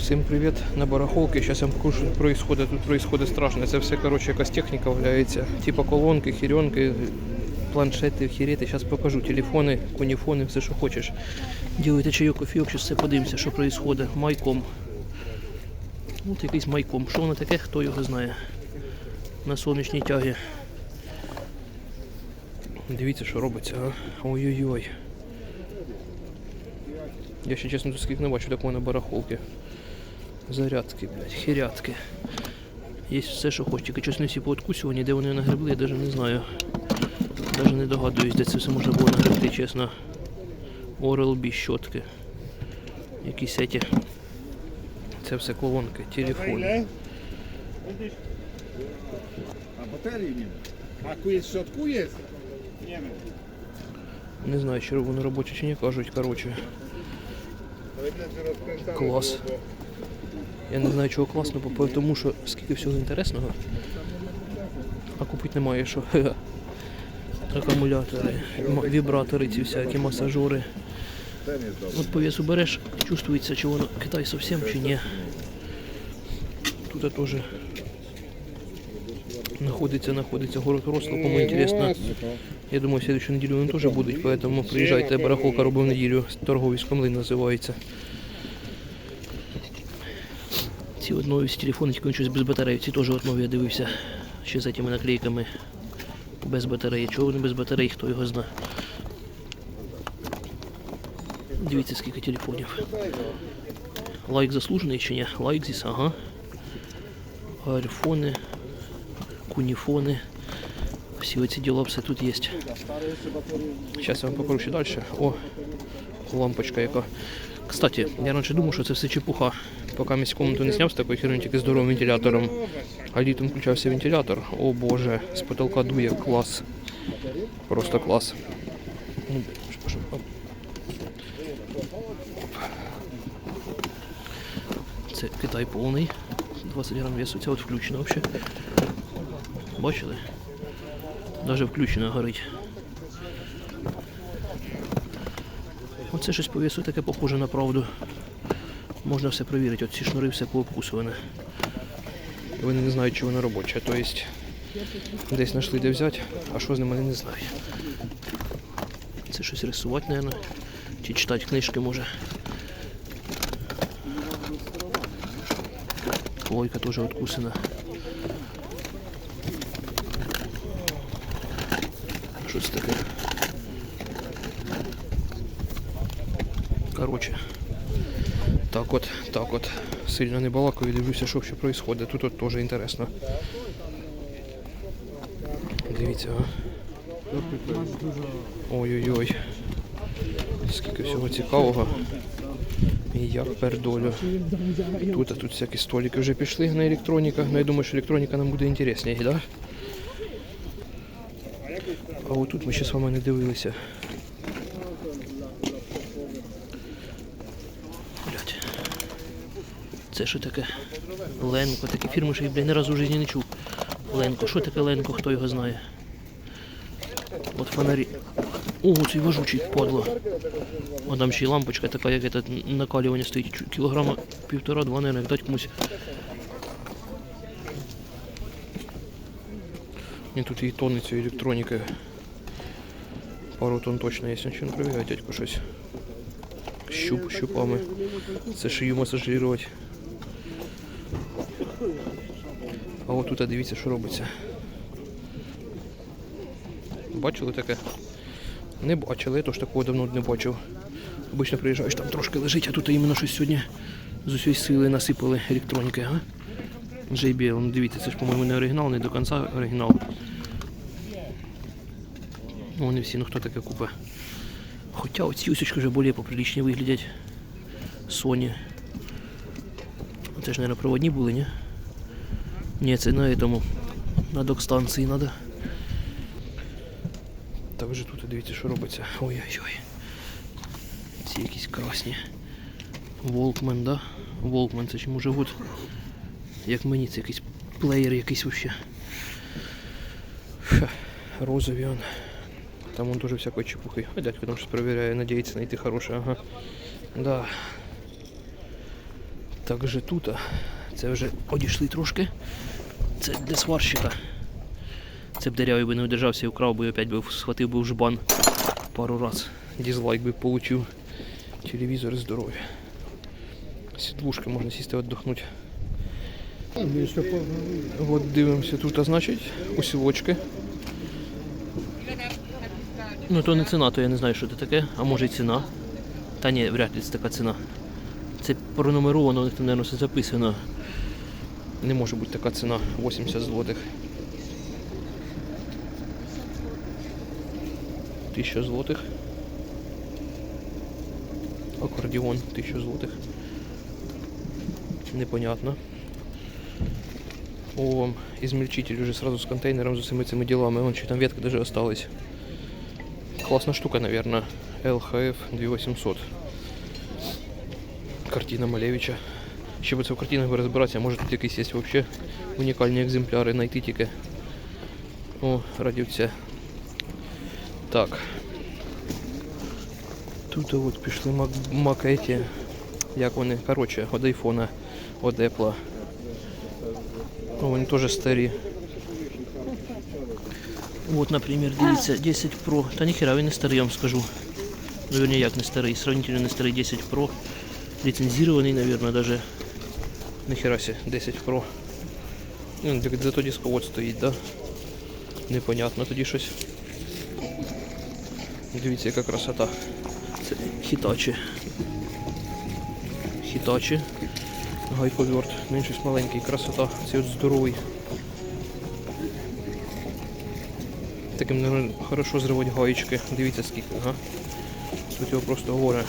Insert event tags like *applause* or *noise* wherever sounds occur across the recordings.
Всім привіт на барахолці. Зараз я вам покажу, що происходит. Тут происходит страшно. Це все коротше, якась техніка валяється. Типа колонки, хіренки, планшети, хірети. Зараз покажу. Телефони, куніфони, все, що хочеш. Ділайте чайок, кофійок, зараз все подивимося, що происходит. Майком. От якийсь майком. Що воно таке, хто його знає. На сонячній тягі. Дивіться, що робиться, а? Ой-ой-ой. Я ще чесно тут скільки не бачу такого на барахолки. Зарядки, блядь, хірятки. Є все, що хочеш, тільки щось не всі пооткусювані, де вони нагребли, я навіть не знаю. Навіть не догадуюсь, де це все можна було нагребти, чесно. Oral-B щотки. Якісь еті. Це все колонки, телефони. A tu jest w środku? Jest. Nie wiem. Не знаю, чи воно робоче чи ні, кажуть, коротше. Клас. Я не знаю, чого класно, бо тому що скільки всього інтересного. А купити немає що. *laughs* Акумулятори, вібратори, ці всякі масажори. От по весу береш, чувствується, чи воно Китай зовсім чи ні. Тут теж знаходиться, знаходиться город Росло, кому інтересно. Я думаю, следующую неделю вони теж будуть, поэтому приїжджайте, барахолка робив неділю, торговий млин називається. Ці от нові телефони, тільки щось без батареї, ці теж от нові я дивився, ще з цими наклейками без батареї. Чого вони без батареї, хто його знає. Дивіться, скільки телефонів. Лайк заслужений чи ні? Лайк здесь, ага. Айфони, куніфони. Всі оці діла все тут є. Зараз я вам покажу ще далі. О, лампочка яка. Кстати, я раніше думав, що це все чепуха. Поки місь комнату не зняв з такою херню, тільки з здоровим вентилятором. А літом включався вентилятор. О боже, з потолка дує клас. Просто клас. Ну. Це Китай повний. 20 грам весу. Це от включено взагалі. Бачили? Даже включено горить. Оце щось по весу таке похоже на правду. Можна все перевірити. От ці шнури все пообкусуване. І вони не знають, чи воно робоче. Тобто десь знайшли де взяти, а що з ними вони не знають. Це щось рисувати, мабуть. Чи читати книжки може. Плойка теж откусана. Що це таке? Короче. Так от, так от. Сильно не балакаю, дивлюся, що ще відбувається. Тут от теж інтересно. Дивіться, а. Ой-ой-ой. Скільки всього цікавого. І як пердолю. Тут, а тут всякі столики вже пішли на електроніка. Ну я думаю, що електроніка нам буде інтересніше, да? А отут ми ще з вами не дивилися. Це що таке? Ленко, такі фірми, що я блядь, ні разу в житті не чув. Ленко, що таке Ленко, хто його знає? От фонарі. О, цей важучий падло. А там ще й лампочка така, як этот накалювання стоїть. Кілограма півтора-два, наверное, дать комусь. І тут і тонни цієї електроніки. Пару тонн точно є. Нічого не пробігає дядько щось. Щуп, щупами. Це шию масажирувати. А от тут дивіться, що робиться. Бачили таке? Не бачили, я теж такого давно не бачив. Обично приїжджаєш, там трошки лежить, а тут іменно щось сьогодні з усієї сили насипали електроніки, ага. JBL, ну дивіться, це ж, по-моєму, не оригінал, не до кінця оригінал. Ну, вони всі, ну хто таке купе. Хоча оці усічки вже більш поприлічні виглядять. Sony. Це ж, мабуть, проводні були, ні? Ні, це на этому. На док-станції треба. Так вже тут дивіться, що робиться. Ой-ой-ой. Ці якісь красні. Волкмен, да? Волкмен, це чому живуть? Як мені, це якийсь плеєр якийсь вообще. Ха, розові он. Там он дуже всякої чепухи. А дядько там щось перевіряє, надіється знайти хороше, ага. Да. Також тут, а, це вже одійшли трошки. Це для сварщика. Це б дерев'я би не удержався і вкрав би опять би схватив би в жбан пару раз. Дізлайк би получив. Телевізор здоров'я. Сідлушки можна сісти віддохнути. От дивимося тут, а значить, усілочки. Ну то не ціна, то я не знаю, що це таке, а може і ціна. Та ні, вряд ли це така ціна. Це пронумеровано, у них там, мабуть, все записано. Не може бути така ціна 80 злотих. 1000 злотих. Акордіон 1000 злотих. Непонятно. О, вам измельчитель уже сразу с контейнером, за всеми цими делами. Вон, что там ветка даже осталась. Классная штука, наверное. LHF 2800. Картина Малевича Ще би це в картинах би розбиратися, а може тут якісь є вообще унікальні екземпляри, знайти тільки. О, радівця. Так. Тут от пішли мак, макеті. Як вони? Коротше, від айфона, від Apple. Ну, вони теж старі. Вот, например, дивіться, 10 Pro. Та ніхера він не старий, я вам скажу. Ну, вернее, як не старий, сравнительно не старий 10 Pro. Лицензированный, наверное, даже. Нихера себе, 10 Pro. Зато дисковод стоїть, да? Непонятно тоді щось. Дивіться, яка красота. Це хітачі. Хітачі. Гайковерт. Він щось маленький, красота. Цей от здоровий. Таким, наверное, хорошо зривати гаєчки. Дивіться скільки, ага. Тут його просто горе.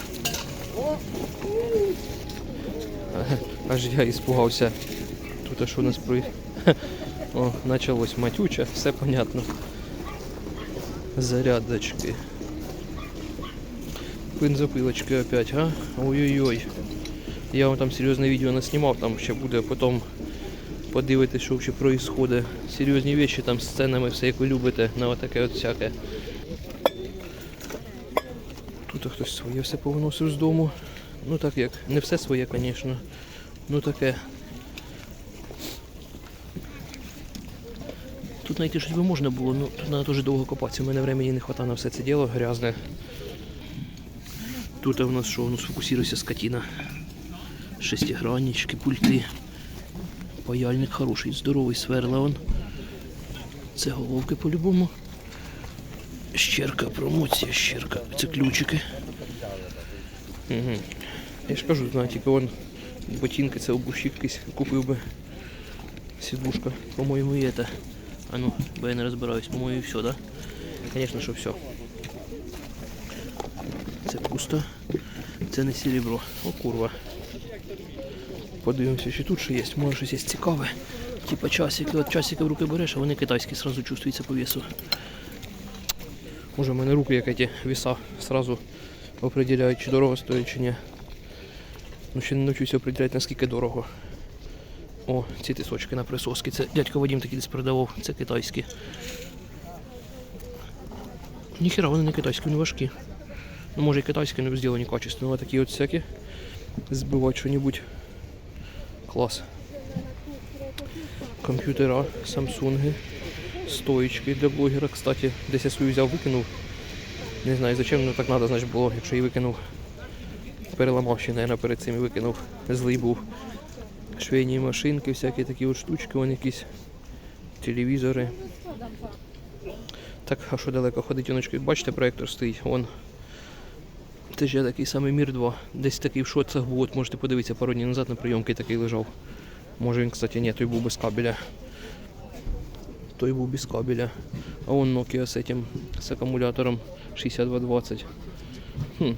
Аж я іспугався. Тут а що у нас про... *laughs* О, началось матюча, все понятно. Зарядочки. Бензопилочки опять, а? Ой-ой-ой. Я вам там серйозне відео наснімав, там ще буде потім подивитися, що взагалі происходит. Серйозні речі там з сценами, все як ви любите, на отаке от всяке. Тут хтось своє все повиносив з дому. Ну так як, не все своє, звісно. Ну таке. Тут знайти щось би можна було, ну тут треба дуже довго копатися. У мене времени не вистачає на все це діло грязне. Тут у нас що? Ну сфокусируйся скотина. Шестиграннички, пульти. Паяльник хороший, здоровий сверла он. Це головки по-любому. Щерка, промоція, щерка. Це ключики. Угу. Я ж кажу, знаю, тільки вон ботинки, це обущик якийсь купив би. Сідушка, по-моєму, і це. А ну, бо я не розбираюсь, по-моєму, все, да? Звісно, що все. Це пусто. Це не серебро. О, курва. Подивимося, чи тут ще є. Може щось є цікаве. Типа часики. От часики в руки береш, а вони китайські, сразу чувствуються по весу. Може в мене руки, як ці веса, сразу определяють, чи дорого стоїть, чи ні. Ну ще не навчуся определяти, наскільки дорого. О, ці тисочки на присоски. Це дядько Вадим такий десь продавав, це китайські. Ніхера, вони не китайські, вони важкі. Ну може і китайські, але зроблені качественно. А такі от всякі. Збивати що-небудь. Клас. Комп'ютера, самсунги, стоїчки для блогера, кстати. Десь я свою взяв, викинув. Не знаю, зачем ну так треба, значить було, якщо її викинув. Переламав ще, наверное, перед цим і викинув. Злий був. Швейні машинки, всякі такі от штучки, вон якісь телевізори. Так, а що далеко ходить оночки? Бачите, проєктор стоїть, вон. Це ж такий самий Мір 2. Десь такий в шоцах був, от можете подивитися пару днів назад на прийомки такий лежав. Може він, кстати, ні, той був без кабеля. Той був без кабеля. А вон Nokia з этим, з акумулятором 6220. Хм.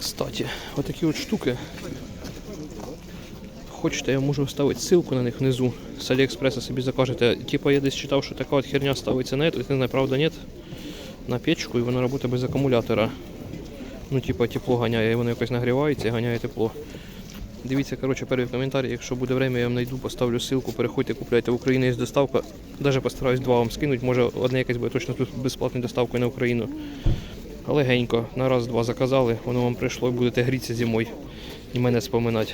Кстати, отакі от штуки. Хочете, я можу вставити ссылку на них внизу. З Аліекспреса собі закажете. Типа я десь читав, що така от херня ставиться на эту, не знаю, правда нет. На печку і вона працює без акумулятора. Ну, типа тепло ганяє, і воно якось нагрівається і ганяє тепло. Дивіться, коротше, перший коментарі, якщо буде время, я вам знайду, поставлю ссылку, переходьте, купляйте в Україні є доставка. Даже постараюсь два вам скинуть, може одне якесь буде точно тут безплатною доставкою на Україну. Легенько, на раз-два заказали, воно вам прийшло і будете грітися зимою. і мене споминати.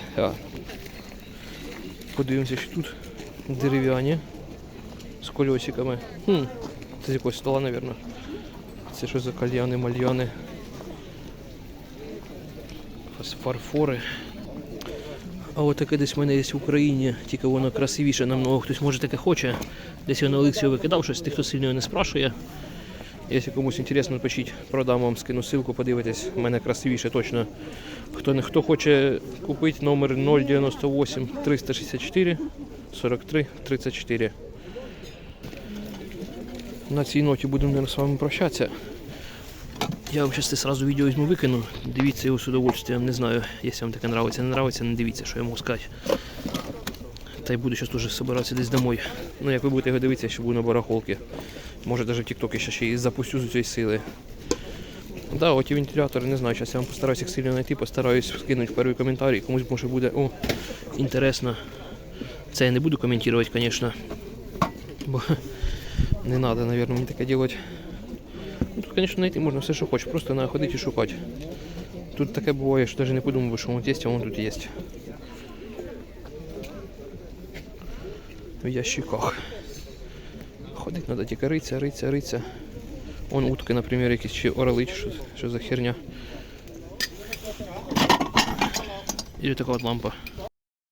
Подивимося, що тут дерев'яні з кольосиками. Хм, це з якогось стола, мабуть. Це що за кальяни, мальяни. Фарфори. А от таке десь в мене є в Україні, тільки воно красивіше намного. Хтось може таке хоче. Десь я на Олексію викидав щось, тих, хто сильно не спрашує. Якщо комусь інтересно, пишіть, продам вам, скину ссылку, подивитесь. У мене красивіше точно. Хто хто хоче купити номер 098 364 43 34. На цій ноті будемо з вами прощатися. Я вам зараз сразу відео візьму викину. Дивіться його з удовольствием. Не знаю, якщо вам таке нравиться, не нравиться, не дивіться, що я можу сказати. Та й буду зараз теж збиратися десь домой. Ну, як ви будете його дивитися, що буду на барахолці. Може навіть в Тіктокі ще, і запустю з цієї сили. Да, оті вентилятори, не знаю, зараз я вам постараюся їх сильно знайти, постараюсь скинути в перший коментарі. Комусь може буде о, інтересно. Це я не буду коментувати, звісно. Бо не треба, мабуть, мені таке робити. Ну, тут, звісно, знайти можна все, що хочеш, просто треба ходити і шукати. Тут таке буває, що навіть не подумав, що от є, а воно тут є. В ящиках. Ходить треба тільки риця, риця, риця. Вон утки, наприклад, якісь чи орли, чи що, що за херня. І така от лампа.